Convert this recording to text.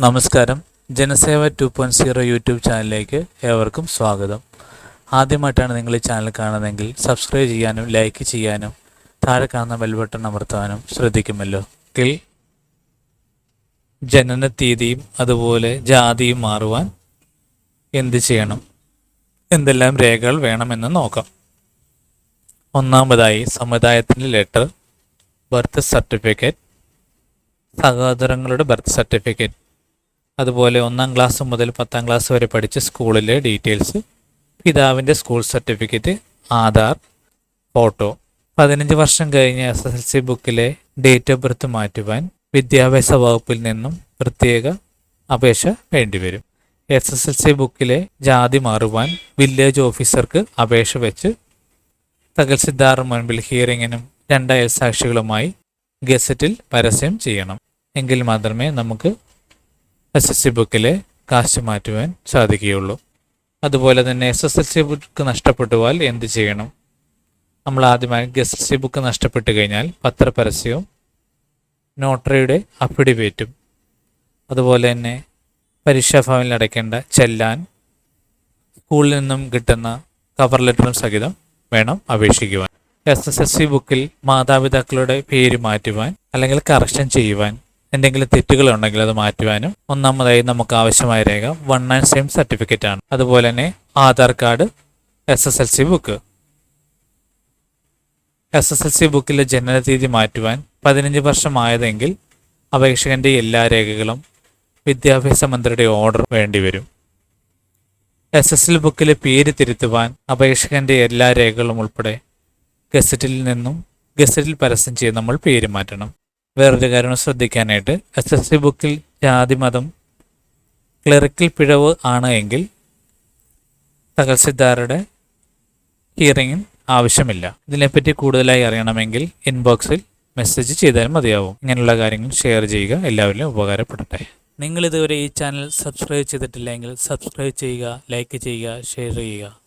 നമസ്കാരം. Janaseva two point zero YouTube ചാനലിലേക്ക് ഏവർക്കും സ്വാഗതം. ആദ്യമായിട്ടാണ് നിങ്ങൾ ഈ ചാനൽ കാണുന്നതെങ്കിൽ സബ്സ്ക്രൈബ് ചെയ്യാനും ലൈക്ക് ചെയ്യാനും താഴെ കാണുന്ന ബെൽ ബട്ടൺ അമർത്താനും ശ്രദ്ധിക്കുമല്ലോ. ഇതിൽ ജനന തീയതിയും അതുപോലെ ജാതിയും മാറുവാൻ എന്ത് ചെയ്യണം? എന്തെല്ലാം രേഖകൾ വേണമെന്ന് നോക്കാം. ഒന്നാമതായി സമുദായത്തിന്റെ ലെറ്റർ ബർത്ത് സർട്ടിഫിക്കറ്റ് സഹോദരങ്ങളുടെ ബർത്ത് സർട്ടിഫിക്കറ്റ് അതുപോലെ ഒന്നാം ക്ലാസ് മുതൽ പത്താം ക്ലാസ് വരെ പഠിച്ച സ്കൂളിലെ ഡീറ്റെയിൽസ് പിതാവിന്റെ സ്കൂൾ സർട്ടിഫിക്കറ്റ് ആധാർ ഫോട്ടോ. പതിനഞ്ച് വർഷം കഴിഞ്ഞ് എസ് എസ് എൽ സി ബുക്കിലെ ഡേറ്റ് ഓഫ് ബർത്ത് മാറ്റുവാൻ വിദ്യാഭ്യാസ വകുപ്പിൽ നിന്നും പ്രത്യേക അപേക്ഷ വേണ്ടിവരും. എസ് എസ് എൽ സി ബുക്കിലെ ജാതി മാറുവാൻ വില്ലേജ് ഓഫീസർക്ക് അപേക്ഷ വെച്ച് തഹസിൽദാർ മുൻപിൽ ഹിയറിങ്ങിനും രണ്ട് അയൽസാക്ഷികളുമായി ഗസറ്റിൽ പരസ്യം ചെയ്യണം. എങ്കിൽ മാത്രമേ നമുക്ക് എസ് എസ് സി ബുക്കിലെ കാശ് മാറ്റുവാൻ സാധിക്കുകയുള്ളൂ. അതുപോലെ തന്നെ S S L C book നഷ്ടപ്പെട്ടുപോയാൽ എന്ത് ചെയ്യണം? നമ്മൾ ആദ്യമായി എസ് എസ് സി ബുക്ക് നഷ്ടപ്പെട്ടു കഴിഞ്ഞാൽ പത്രപരസ്യവും നോട്ടറിയുടെ അഫിഡവിറ്റും അതുപോലെ തന്നെ പരീക്ഷാ ഭവനിൽ അടയ്ക്കേണ്ട ചെല്ലാൻ സ്കൂളിൽ നിന്നും കിട്ടുന്ന കവർ ലെറ്ററും സഹിതം വേണം അപേക്ഷിക്കുവാൻ. എസ് എസ് എസ് സി ബുക്കിൽ മാതാപിതാക്കളുടെ പേര് മാറ്റുവാൻ അല്ലെങ്കിൽ കറക്ഷൻ ചെയ്യുവാൻ എന്തെങ്കിലും തെറ്റുകൾ ഉണ്ടെങ്കിൽ അത് മാറ്റുവാനും ഒന്നാമതായി നമുക്ക് ആവശ്യമായ രേഖ വൺ ആൻഡ് സെയിം സർട്ടിഫിക്കറ്റ് ആണ്. അതുപോലെ തന്നെ Aadhaar card S S L C book S S L C ബുക്കിലെ ജനനതീയതി മാറ്റുവാൻ പതിനഞ്ച് വർഷമായതെങ്കിൽ അപേക്ഷകന്റെ എല്ലാ രേഖകളും വിദ്യാഭ്യാസ മന്ത്രിയുടെ ഓർഡർ വേണ്ടിവരും. എസ് എസ് എൽ ബുക്കിലെ പേര് തിരുത്തുവാൻ അപേക്ഷകന്റെ എല്ലാ രേഖകളും ഉൾപ്പെടെ ഗസറ്റിൽ നിന്നും ഗസറ്റിൽ പരസ്യം ചെയ്ത് നമ്മൾ പേര് മാറ്റണം. വേറൊരു കാര്യം ശ്രദ്ധിക്കാനായിട്ട്. എസ് എസ് സി ബുക്കിൽ ജാതി മതം ക്ലറിക്കൽ പിഴവ് ആണ് എങ്കിൽ തഹസിൽദാരുടെ ഹിയറിംഗിൽ ആവശ്യമില്ല. ഇതിനെപ്പറ്റി കൂടുതലായി അറിയണമെങ്കിൽ ഇൻബോക്സിൽ മെസ്സേജ് ചെയ്താൽ മതിയാവും. ഇങ്ങനെയുള്ള കാര്യങ്ങൾ ഷെയർ ചെയ്യുക. എല്ലാവരിലും ഉപകാരപ്പെടട്ടെ. നിങ്ങൾ ഇതുവരെ ഈ ചാനൽ സബ്സ്ക്രൈബ് ചെയ്തിട്ടില്ലെങ്കിൽ സബ്സ്ക്രൈബ് ചെയ്യുക ലൈക്ക് ചെയ്യുക ഷെയർ ചെയ്യുക.